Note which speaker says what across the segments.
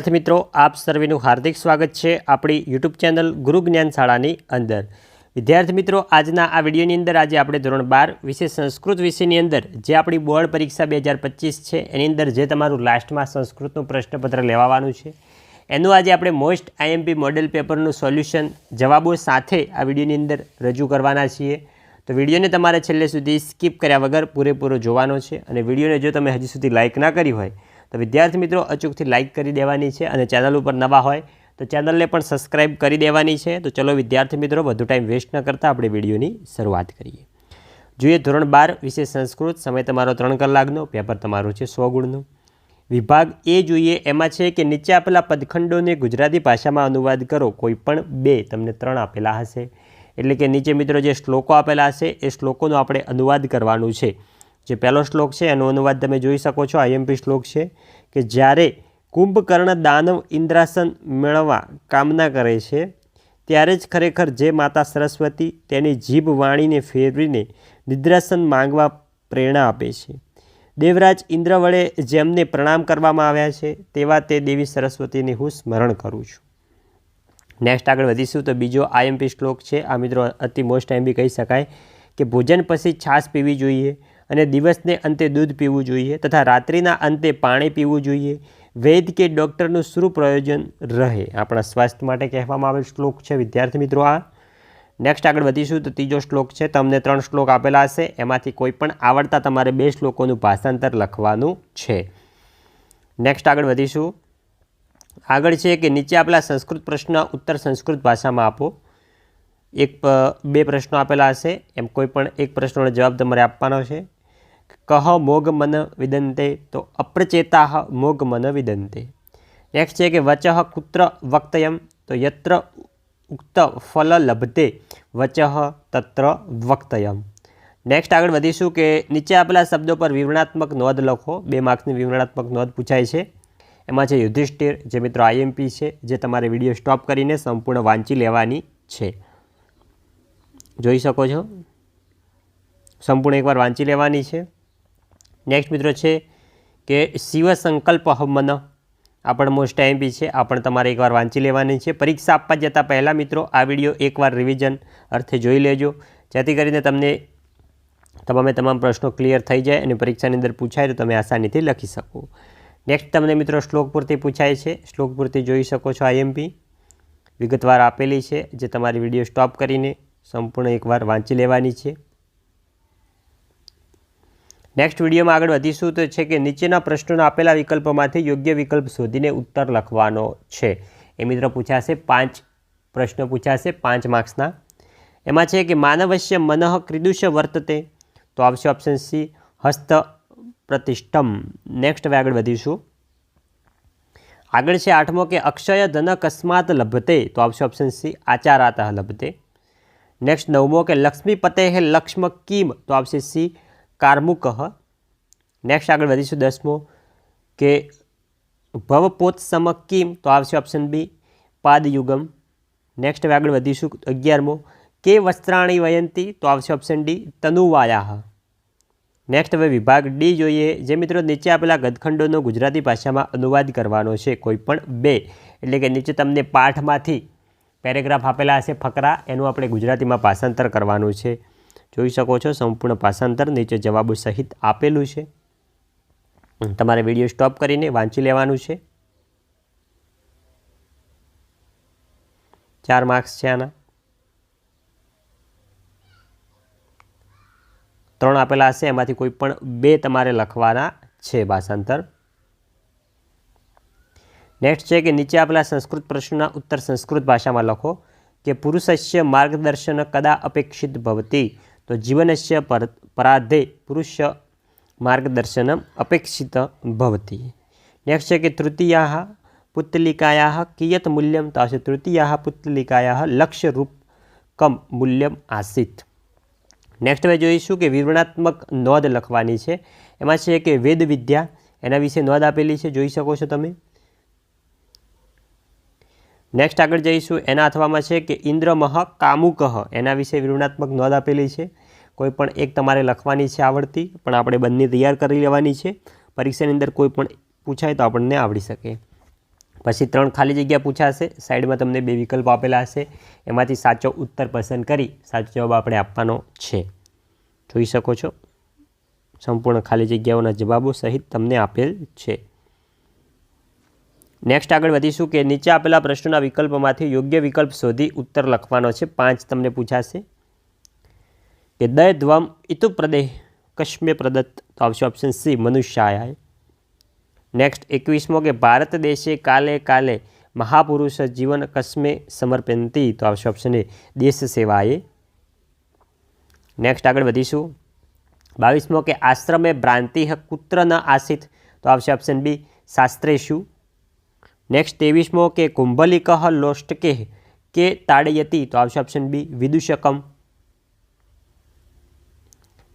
Speaker 1: વિદ્યાર્થી મિત્રો, આપ સર્વેનું હાર્દિક સ્વાગત છે આપણી યુટ્યુબ ચેનલ ગુરુ જ્ઞાન શાળાની અંદર. વિદ્યાર્થી મિત્રો, આજના આ વિડીયોની અંદર આજે આપણે ધોરણ બાર વિશે સંસ્કૃત વિષયની અંદર જે આપણી બોર્ડ પરીક્ષા બે હજાર પચીસ છે, એની અંદર જે તમારું લાસ્ટમાં સંસ્કૃતનું પ્રશ્નપત્ર લેવાવાનું છે. એનું આજે આપણે મોસ્ટ આઈએમપી મોડેલ પેપરનું સોલ્યુશન જવાબો સાથે આ વિડીયોની અંદર રજૂ કરવાના છીએ. તો વિડીયોને તમારે છેલ્લે સુધી સ્કીપ કર્યા વગર પૂરેપૂરો જોવાનો છે અને વિડીયોને જો તમે હજી સુધી લાઇક ના કરી હોય તો વિદ્યાર્થી મિત્રો, અચૂકથી લાઇક કરી દેવાની છે અને ચેનલ ઉપર નવા હોય તો ચેનલને પણ સબસ્ક્રાઇબ કરી દેવાની છે. તો ચલો વિદ્યાર્થી મિત્રો, વધુ ટાઈમ વેસ્ટ ન કરતાં આપણે વિડીયોની શરૂઆત કરીએ. જોઈએ ધોરણ બાર વિશે સંસ્કૃત. સમય તમારો ત્રણ કલાકનો, પેપર તમારું છે સો ગુણનું. વિભાગ એ જોઈએ, એમાં છે કે નીચે આપેલા પદખંડોને ગુજરાતી ભાષામાં અનુવાદ કરો. કોઈ પણ બે તમને ત્રણ આપેલા હશે. એટલે કે નીચે મિત્રો જે શ્લોકો આપેલા હશે, એ શ્લોકોનો આપણે અનુવાદ કરવાનું છે. જે પહેલો શ્લોક છે, એનો અનુવાદ તમે જોઈ શકો છો, આઈએમપી શ્લોક છે, કે જ્યારે કુંભકર્ણ દાનવ ઇન્દ્રાસન મેળવવા કામના કરે છે, ત્યારે જ ખરેખર જે માતા સરસ્વતી તેની જીભ વાણીને ફેરવીને નિદ્રાસન માંગવા પ્રેરણા આપે છે. દેવરાજ ઇન્દ્ર વડે જેમને પ્રણામ કરવામાં આવ્યા છે, તેવા તે દેવી સરસ્વતીને હું સ્મરણ કરું છું. નેક્સ્ટ આગળ વધીશું તો બીજો આઈએમપી શ્લોક છે, આ મિત્રો અતિ મોસ્ટ આઈએમપી કહી શકાય, કે ભોજન પછી છાશ પીવી જોઈએ. અને દિવસને અંતે દૂધ પીવું જોઈએ તથા રાત્રિના અંતે પાણી પીવું જોઈએ. વૈદ કે ડૉક્ટરનું શું પ્રયોજન રહે? આપણા સ્વાસ્થ્ય માટે કહેવામાં આવેલ શ્લોક છે. વિદ્યાર્થી મિત્રો, આ. નેક્સ્ટ આગળ વધીશું તો ત્રીજો શ્લોક છે. તમને ત્રણ શ્લોક આપેલા હશે. એમાંથી કોઈ પણ આવડતા તમારે બે શ્લોકોનું ભાષાંતર લખવાનું છે. નેક્સ્ટ આગળ વધીશું. આગળ છે કે નીચે આપેલા સંસ્કૃત પ્રશ્ન ઉત્તર સંસ્કૃત ભાષામાં આપો. એક બે પ્રશ્નો આપેલા હશે. એમ કોઈ પણ એક પ્રશ્નનો જવાબ તમારે આપવાનો છે. કહ મોગ મન વિદંતે તો અપ્રચેતા મોગ મન વિદંતે નેક્સ્ટ છે કે વચ કુત્ર વક્તયમ તો યત્ર ઉક્ત ફલ લભતે વચ તત્ર વક્તયમ નેક્સ્ટ આગળ વધીશું કે નીચે આપેલા શબ્દો પર વિવરણાત્મક નોંધ લખો. બે માર્ક્સની વિવરણાત્મક નોંધ પૂછાય છે. એમાં છે યુધિષ્ઠિર, જે મિત્રો આઈએમપી છે, જે તમારે વીડિયો સ્ટોપ કરીને સંપૂર્ણ વાંચી લેવાની છે. જોઈ શકો છો? સંપૂર્ણ એકવાર વાંચી લેવાની છે. નેક્સ્ટ મિત્રો છે કે શિવ સંકલ્પ મન આ પણ મોસ્ટ આઈએમપી છે. આ પણ તમારે એકવાર વાંચી લેવાની છે. પરીક્ષા આપવા જતાં પહેલાં મિત્રો આ વીડિયો એકવાર રિવિઝન અર્થે જોઈ લેજો. જેથી કરીને તમને તમામે તમામ પ્રશ્નો ક્લિયર થઈ જાય અને પરીક્ષાની અંદર પૂછાય તો તમે આસાનીથી લખી શકો. નેક્સ્ટ તમને મિત્રો શ્લોક પૂરતી પૂછાય છે. શ્લોક પૂરતી જોઈ શકો છો આઈએમપી વિગતવાર આપેલી છે. જે તમારી વીડિયો સ્ટોપ કરીને સંપૂર્ણ એકવાર વાંચી લેવાની છે. નેક્સ્ટ વિડીયોમાં આગળ વધીશું તો છે કે નીચેના પ્રશ્નોના આપેલા વિકલ્પોમાંથી યોગ્ય વિકલ્પ શોધીને ઉત્તર લખવાનો છે. એ મિત્રો પૂછાશે પાંચ પ્રશ્નો પૂછાશે, પાંચ માર્ક્સના. એમાં છે કે માનવશ્ય મનઃ ક્રિદુષ્ય વર્તતે. તો આવશે ઓપ્શન સી હસ્ત પ્રતિષ્ઠમ. નેક્સ્ટ હવે આગળ વધીશું. આગળ છે આઠમો કે અક્ષય ધન અકસ્માત લભતે. તો આવશે ઓપ્શન સી આચારાત લભતે. નેક્સ્ટ નવમો કે લક્ષ્મી પતે હે લક્ષ્મ કિમ. તો આવશે સી કાર્મુક. નેક્સ્ટ આગળ વધીશું દસમો, કે ભવપોત્સમ કિમ, તો આવશે ઓપ્શન બી પાદયુગમ. નેક્સ્ટ હવે આગળ વધીશું અગિયારમો, કે વસ્ત્રાણી વયંતી, તો આવશે ઓપ્શન ડી તનુવાયા. નેક્સ્ટ હવે વિભાગ ડી જોઈએ, જે મિત્રો નીચે આપેલા ગદખંડોનો ગુજરાતી ભાષામાં અનુવાદ કરવાનો છે કોઈ પણ બે. એટલે કે નીચે તમને પાઠમાંથી પેરેગ્રાફ આપેલા હશે ફકરા, એનું આપણે ગુજરાતીમાં ભાષાંતર કરવાનું છે. જોઈ શકો છો, સંપૂર્ણ ભાષાંતર નીચે જવાબો સહિત આપેલું છે. તમારે વીડિયો સ્ટોપ કરીને વાંચી લેવાનું છે. ચાર માર્ક્સ છે આના. ત્રણ આપેલા હશે, એમાંથી કોઈ પણ બે તમારે લખવાના છે ભાષાંતર. નેક્સ્ટ છે કે નીચે આપેલા સંસ્કૃત પ્રશ્નના ઉત્તર સંસ્કૃત ભાષામાં લખો કે પુરુષસ્ય માર્ગદર્શન કદા અપેક્ષિત ભવતી? તો જીવનસ્ય પર પરાધે પુરુષ માર્ગદર્શન અપેક્ષિત ભવતી. નેક્સ્ટ છે કે તૃતીયા પુત્તલિકાયા કિયત મૂલ્યમ તો આવશે તૃતીયા પુત્તલિકાયા લક્ષ્યરૂપ કમ મૂલ્યમ આસિત. નેક્સ્ટ હવે જોઈશું કે વિવરણાત્મક નોંધ લખવાની છે. એમાં છે કે વેદ વિદ્યા, એના વિશે નોંધ આપેલી છે. જોઈ શકો છો તમે. નેક્સ્ટ આગળ જઈશું. એના અથવામાં છે કે ઇન્દ્રમહ કામુકહ એના વિશે વિવરણાત્મક નોંધ આપેલી છે. કોઈ પણ એક તમારે લખવાની છે આવડતી, પણ આપણે બંને તૈયાર કરી લેવાની છે. પરીક્ષાની અંદર કોઈ પણ પૂછાય તો આપણને આવડી શકે. પછી ત્રણ ખાલી જગ્યા પૂછાશે, સાઈડમાં તમને બે વિકલ્પ આપેલા હશે. એમાંથી સાચો ઉત્તર પસંદ કરી, સાચો જવાબ આપણે આપવાનો છે. જોઈ શકો છો? સંપૂર્ણ ખાલી જગ્યાઓના જવાબો સહિત તમને આપેલ છે. નેક્સ્ટ આગળ વધીશું કે નીચે આપેલા પ્રશ્નોના વિકલ્પોમાંથી યોગ્ય વિકલ્પ શોધી ઉત્તર લખવાનો છે. પાંચ તમને પૂછાશે. કે દય ધ્વમ ઇતુ પ્રદેહ કશ્મે પ્રદત્ત તો આવશે ઓપ્શન સી મનુષ્યાય નેક્સ્ટ એકવીસમો કે ભારત દેશે કાલે કાલે મહાપુરુષ જીવન કસ્મે સમર્પયંતી તો આવશે ઓપ્શન એ દેશ સેવાએ નેક્સ્ટ આગળ વધીશું બાવીસમો કે આશ્રમે ભ્રાંતિ કુત્ર ન આસિત તો આવશે ઓપ્શન બી શાસ્ત્રેશુ નેક્સ્ટ ત્રેવીસમો કે કુંભલિક લોષ્ટકે કે તાડયતી તો આવશે ઓપ્શન બી વિદુષકમ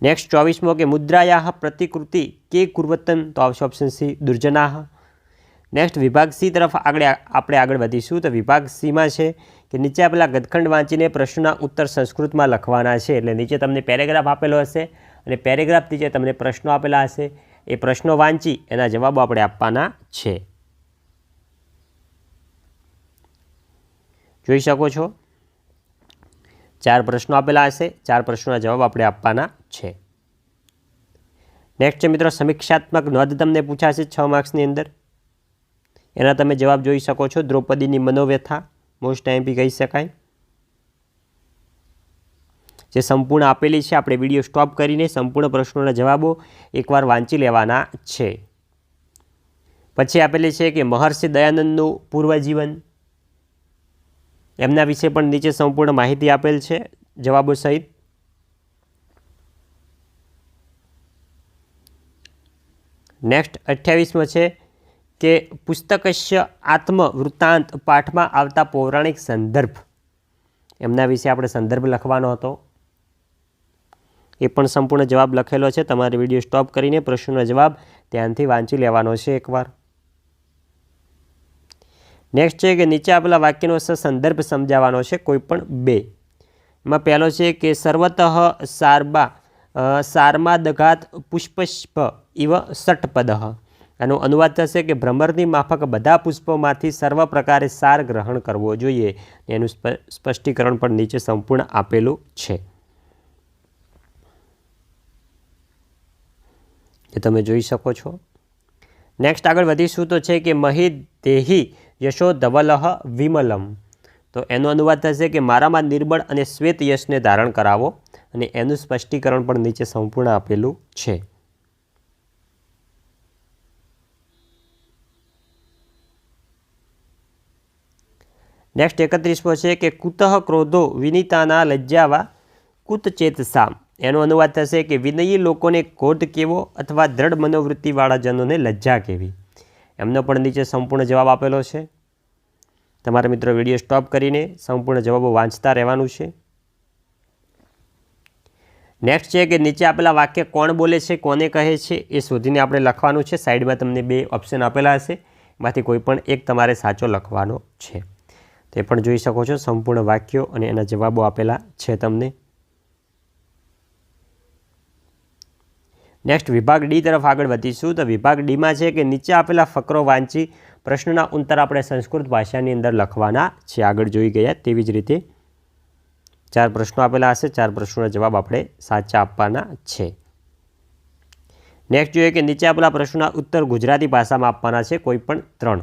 Speaker 1: નેક્સ્ટ ચોવીસમો કે મુદ્રાયા પ્રતિકૃતિ કે કુર્વતન? તો આવશે ઓપ્શન સી દુર્જનાહ. નેક્સ્ટ વિભાગ સી તરફ આગળ આપણે આગળ વધીશું. તો વિભાગ સીમાં છે કે નીચે આપેલા ગદખંડ વાંચીને પ્રશ્નના ઉત્તર સંસ્કૃતમાં લખવાના છે. એટલે નીચે તમને પેરેગ્રાફ આપેલો હશે અને પેરેગ્રાફ નીચે તમને પ્રશ્નો આપેલા હશે. એ પ્રશ્નો વાંચી એના જવાબો આપણે આપવાના છે. જોઈ શકો છો? ચાર પ્રશ્નો આપેલા હશે. ચાર પ્રશ્નોના જવાબ આપણે આપવાના છે. નેક્સ્ટ છે મિત્રો, સમીક્ષાત્મક નોંધ તમને પૂછાશે છ માર્ક્સની અંદર. એના તમે જવાબ જોઈ શકો છો. દ્રૌપદીની મનોવ્યથા મોસ્ટ એમપી કહી શકાય. જે સંપૂર્ણ આપેલી છે, આપણે વીડિયો સ્ટોપ કરીને સંપૂર્ણ પ્રશ્નોના જવાબો એકવાર વાંચી લેવાના છે. પછી આપેલી છે કે મહર્ષિ દયાનંદનું પૂર્વજીવન. એમના વિશે પણ નીચે સંપૂર્ણ માહિતી આપેલ છે, જવાબો સહિત. નેક્સ્ટ અઠ્યાવીસમાં છે કે પુસ્તકશ્ય આત્મવૃત્તાંત પાઠમાં આવતા પૌરાણિક સંદર્ભ. એમના વિશે આપણે સંદર્ભ લખવાનો હતો. એ પણ સંપૂર્ણ જવાબ લખેલો છે. તમારે વીડિયો સ્ટોપ કરીને પ્રશ્નનો જવાબ ધ્યાનથી વાંચી લેવાનો છે એકવાર. નેક્સ્ટ છે કે નીચે આપેલા વાક્યનો સંદર્ભ સમજાવવાનો છે, કોઈપણ બે. એમાં પહેલો છે કે સર્વતઃ સારબા સારમા દઘાત પુષ્પષ્પ ઇવ સટપદ આનો અનુવાદ થશે કે ભ્રમરની માફક બધા પુષ્પોમાંથી સર્વ પ્રકારે સાર ગ્રહણ કરવો જોઈએ. એનું સ્પષ્ટીકરણ પણ નીચે સંપૂર્ણ આપેલું છે. એ તમે જોઈ શકો છો. નેક્સ્ટ આગળ વધીશું તો છે કે મહી દેહી યશો ધવલહ વિમલમ. તો એનો અનુવાદ થશે કે મારામાં નિર્બળ અને શ્વેત યશને ધારણ કરાવો અને એનું સ્પષ્ટીકરણ પણ નીચે સંપૂર્ણ આપેલું છે. નેક્સ્ટ એકત્રીસમો છે કે કુતઃ ક્રોધો વિનિતાના લજ્જાવા કુતચેતસા એનો અનુવાદ થશે કે વિનયી લોકોને ક્રોધ કેવો અથવા દ્રઢ મનોવૃત્તિવાળા જનોને લજ્જા કેવી? એમનો પણ નીચે સંપૂર્ણ જવાબ આપેલો છે. તમારા મિત્રો વીડિયો સ્ટોપ કરીને સંપૂર્ણ જવાબો વાંચતા રહેવાનું છે. નેક્સ્ટ છે કે નીચે આપેલા વાક્ય કોણ બોલે છે, કોને કહે છે, એ શોધીને આપણે લખવાનું છે. સાઈડમાં તમને બે ઓપ્શન આપેલા હશે. એમાંથી કોઈ પણ એક તમારે સાચો લખવાનો છે. તે પણ જોઈ શકો છો સંપૂર્ણ વાક્યો અને એના જવાબો આપેલા છે તમને. નેક્સ્ટ વિભાગ ડી તરફ આગળ વધીશું. તો વિભાગ ડીમાં છે કે નીચે આપેલા ફકરો વાંચી પ્રશ્નના ઉત્તર આપણે સંસ્કૃત ભાષાની અંદર લખવાના છે. આગળ જોઈ ગયા તેવી જ રીતે ચાર પ્રશ્નો આપેલા હશે. ચાર પ્રશ્નોના જવાબ આપણે સાચા આપવાના છે. નેક્સ્ટ જોઈએ કે નીચે આપેલા પ્રશ્નોના ઉત્તર ગુજરાતી ભાષામાં આપવાના છે. કોઈ પણ ત્રણ.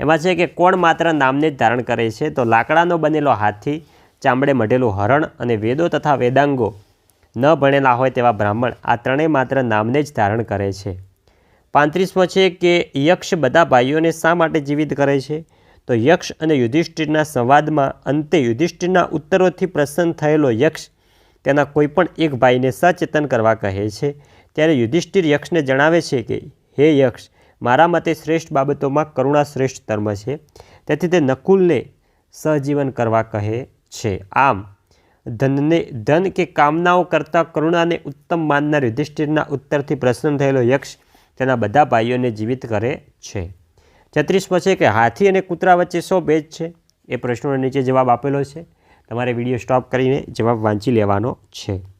Speaker 1: એમાં છે કે કોણ માત્ર નામને જ ધારણ કરે છે? તો લાકડાનો બનેલો હાથી, ચામડે મઢેલું હરણ અને વેદો તથા વેદાંગો ન ભણેલા હોય તેવા બ્રાહ્મણ આ ત્રણેય માત્ર નામને જ ધારણ કરે છે. પાંત્રીસમો છે કે યક્ષ બધા ભાઈઓને શા માટે જીવિત કરે છે? તો યક્ષ અને યુધિષ્ઠિરના સંવાદમાં અંતે યુધિષ્ઠિરના ઉત્તરોથી પ્રસન્ન થયેલો યક્ષ તેના કોઈપણ એક ભાઈને સચેતન કરવા કહે છે. ત્યારે યુધિષ્ઠિર યક્ષને જણાવે છે કે, હે યક્ષ, મારા મતે શ્રેષ્ઠ બાબતોમાં કરુણા શ્રેષ્ઠ ધર્મ છે. તેથી તે નકુલને સહજીવન કરવા કહે છે. આમ ધનને ધન કે કામનાઓ કરતાં કરુણાને ઉત્તમ માનનાર યુધિષ્ઠિરના ઉત્તરથી પ્રસન્ન થયેલો યક્ષ તેના બધા ભાઈઓને જીવિત કરે છે. છત્રીસમાં છે કે હાથી અને કૂતરા વચ્ચે શો ભેદ છે? એ પ્રશ્નોનો નીચે જવાબ આપેલો છે. તમારે વીડિયો સ્ટોપ કરીને જવાબ વાંચી લેવાનો છે.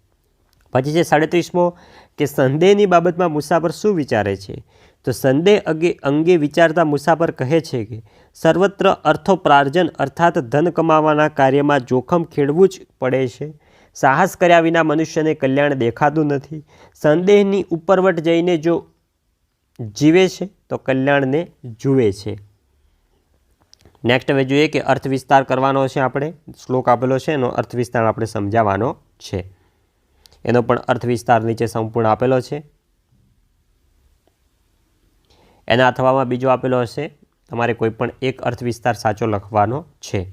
Speaker 1: પછી છે સાડત્રીસમો, કે સંદેહની બાબતમાં મુસાફર શું વિચારે છે? તો સંદેહ અંગે અંગે વિચારતા મુસાફર કહે છે કે, સર્વત્ર અર્થોપ્રાર્જન અર્થાત ધન કમાવાના કાર્યમાં જોખમ ખેડવું જ પડે છે. સાહસ કર્યા વિના મનુષ્યને કલ્યાણ દેખાતું નથી. સંદેહની ઉપરવટ જઈને જો જીવે છે, તો કલ્યાણને જુએ છે. નેક્સ્ટ હવે જોઈએ કે અર્થ વિસ્તાર કરવાનો છે આપણે. શ્લોક આપેલો છે, એનો અર્થ વિસ્તાર આપણે સમજાવવાનો છે. એનો પણ અર્થ વિસ્તાર નીચે સંપૂર્ણ આપેલો છે. એના અથવામાં બીજો આપેલો હશે, તમારે કોઈ પણ એક અર્થ વિસ્તાર સાચો લખવાનો છે.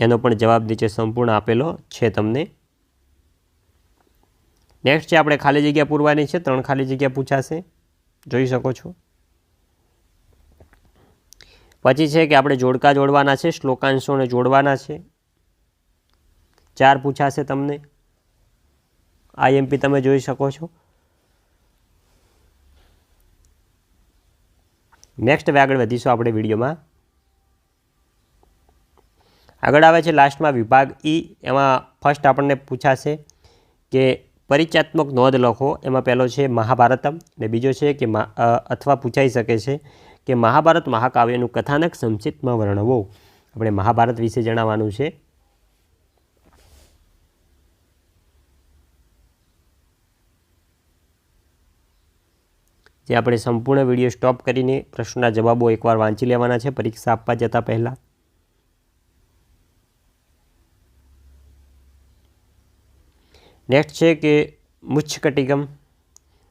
Speaker 1: એનો પણ જવાબ નીચે સંપૂર્ણ આપેલો છે તમને. નેક્સ્ટ છે આપણે ખાલી જગ્યા પૂરવાની છે, ત્રણ ખાલી જગ્યા પૂછાશે. જોઈ શકો છો. પછી છે કે આપણે જોડકા જોડવાના છે, શ્લોકાંશોને જોડવાના છે. ચાર પૂછાશે તમને. આઈએમપી તમે જોઈ શકો છો. નેક્સ્ટ હવે આગળ વધીશું આપણે વિડીયોમાં. આગળ આવે છે લાસ્ટમાં વિભાગ ઈ. એમાં ફર્સ્ટ આપણને પૂછાશે કે પરિચયાત્મક નોંધ લખો. એમાં પહેલો છે મહાભારતમ ને બીજો છે કે અથવા પૂછાઈ શકે છે કે મહાભારત મહાકાવ્યનું કથાનક સંક્ષિપ્તમાં વર્ણવો. આપણે મહાભારત વિશે જણાવવાનું છે. જે આપણે સંપૂર્ણ વીડિયો સ્ટોપ કરીને પ્રશ્નના જવાબો એકવાર વાંચી લેવાના છે, પરીક્ષા આપવા જતાં પહેલાં. નેક્સ્ટ છે કે મુચ્છકટિકમ.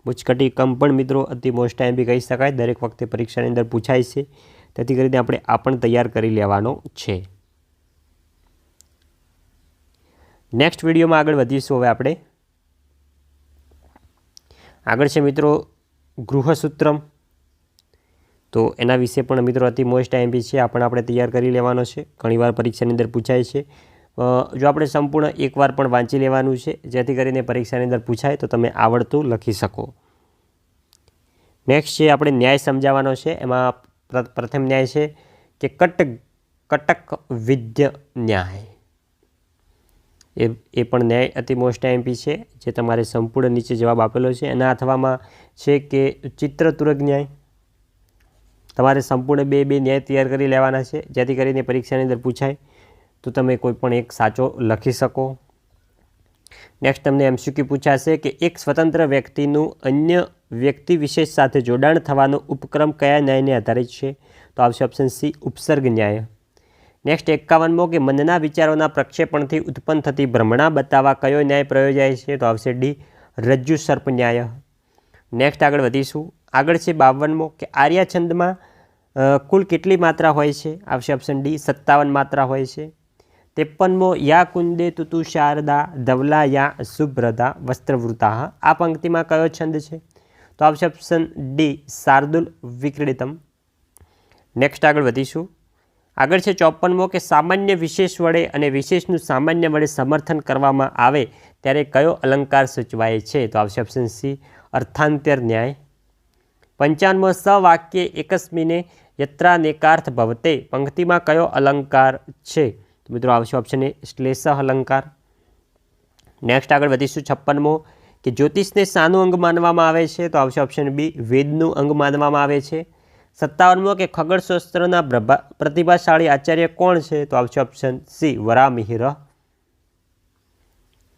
Speaker 1: મુચ્છકટિકમ પણ મિત્રો અતિ મોસ્ટ ટાઈમ બી કહી શકાય, દરેક વખતે પરીક્ષાની અંદર પૂછાય છે. તેથી કરીને આપણે આ પણ તૈયાર કરી લેવાનો છે. નેક્સ્ટ વિડીયોમાં આગળ વધીશું હવે આપણે. આગળ છે મિત્રો ગૃહસૂત્રમ. તો એના વિશે પણ મિત્રો અતિ મોસ્ટ આઈએમપી છે આ પણ આપણે તૈયાર કરી લેવાનો છે. ઘણીવાર પરીક્ષાની અંદર પૂછાય છે. જો આપણે સંપૂર્ણ એકવાર પણ વાંચી લેવાનું છે, જેથી કરીને પરીક્ષાની અંદર પૂછાય, તો તમે આવડતું લખી શકો. નેક્સ્ટ છે આપણે ન્યાય સમજાવવાનો છે. એમાં પ્રથમ ન્યાય છે કે કટ, કટક વિદ્ય ન્યાય. એ એ પણ ન્યાય અતિ મોસ્ટ એમપી છે, જે તમારે સંપૂર્ણ નીચે જવાબ આપેલો છે. એના અથવામાં છે કે ચિત્ર તુરક ન્યાય. તમારે સંપૂર્ણ બે બે ન્યાય તૈયાર કરી લેવાના છે. જેથી કરીને પરીક્ષાની અંદર પૂછાય તો તમે કોઈ પણ એક સાચો લખી શકો. નેક્સ્ટ તમને એમસીક્યુ પૂછાશે કે એક સ્વતંત્ર વ્યક્તિનું અન્ય વ્યક્તિ વિશેષ સાથે જોડાણ થવાનો ઉપક્રમ કયા ન્યાયને આધારિત છે? તો આવશે ઓપ્શન સી ઉપસર્ગ ન્યાય. નેક્સ્ટ એકાવનમો કે મનના વિચારોના પ્રક્ષેપણથી ઉત્પન્ન થતી ભ્રમણા બતાવવા કયો ન્યાય પ્રયોજાય છે તો આવશે ડી, રજ્જુ સર્પ ન્યાય. નેક્સ્ટ આગળ વધીશું. આગળ છે બાવનમો કે આર્યાછંદમાં કુલ કેટલી માત્રા હોય છે? આવશે ઓપ્શન ડી, સત્તાવન માત્રા હોય છે. ત્રેપનમો, યા કુંદે તુતુ શારદા, ધવલા યા શુભ્રદા વસ્ત્રવૃતા આ પંક્તિમાં કયો છંદ છે? તો આવશે ઓપ્શન ડી, શાર્દુલ વિક્રીડિતમ. નેક્સ્ટ આગળ વધીશું. આગળ છે ચોપનમો કે સામાન્ય વિશેષ વડે અને વિશેષનું સામાન્ય વડે સમર્થન કરવામાં આવે ત્યારે કયો અલંકાર સૂચવાય છે? તો આવશે ઓપ્શન સી અર્થાંતર ન્યાય. પંચાણમો સવાક્ય એકસ્મીને યત્રાનેકાર્થ ભવતે. પંક્તિમાં કયો અલંકાર છે? તો મિત્રો આવશે ઓપ્શન એ શ્લેષ અલંકાર. નેક્સ્ટ આગળ વધીશું છપ્પનમો કે જ્યોતિષને શાનું અંગ માનવામાં આવે છે. તો આવશે ઓપ્શન બી વેદનું અંગ માનવામાં આવે છે. સત્તાવનમો કે ખગડશાસ્ત્રના પ્રતિભાશાળી આચાર્ય કોણ છે? તો આવશે ઓપ્શન સી વરામિહિર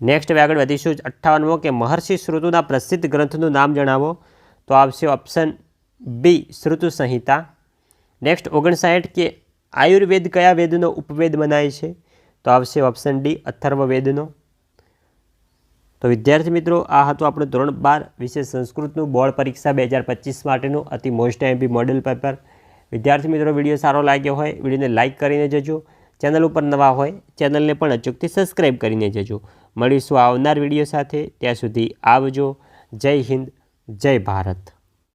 Speaker 1: નેક્સ્ટ આગળ વધીશું. અઠ્ઠાવનમો કે મહર્ષિ શ્રુતુના પ્રસિદ્ધ ગ્રંથનું નામ જણાવો. તો આવશે ઓપ્શન બી શ્રુતુ સંહિતા. નેક્સ્ટ ઓગણસાઠ કે આયુર્વેદ કયા વેદનો ઉપવેદ મનાય છે? તો આવશે ઓપ્શન ડી અથર્વવેદનો. તો વિદ્યાર્થી મિત્રો, આ હતું આપણું ધોરણ બાર વિશે સંસ્કૃતનું બોર્ડ પરીક્ષા બે હજાર પચીસ માટેનું અતિ મોસ્ટ એમપી મોડેલ પેપર. વિદ્યાર્થી મિત્રો, વીડિયો સારો લાગ્યો હોય, વિડીયોને લાઇક કરીને જજો. ચેનલ ઉપર નવા હોય, ચેનલને પણ અચૂકથી સબસ્ક્રાઈબ કરીને જજો. મળીશું આવનાર વીડિયો સાથે. ત્યાં સુધી આવજો. જય હિન્દ, જય ભારત.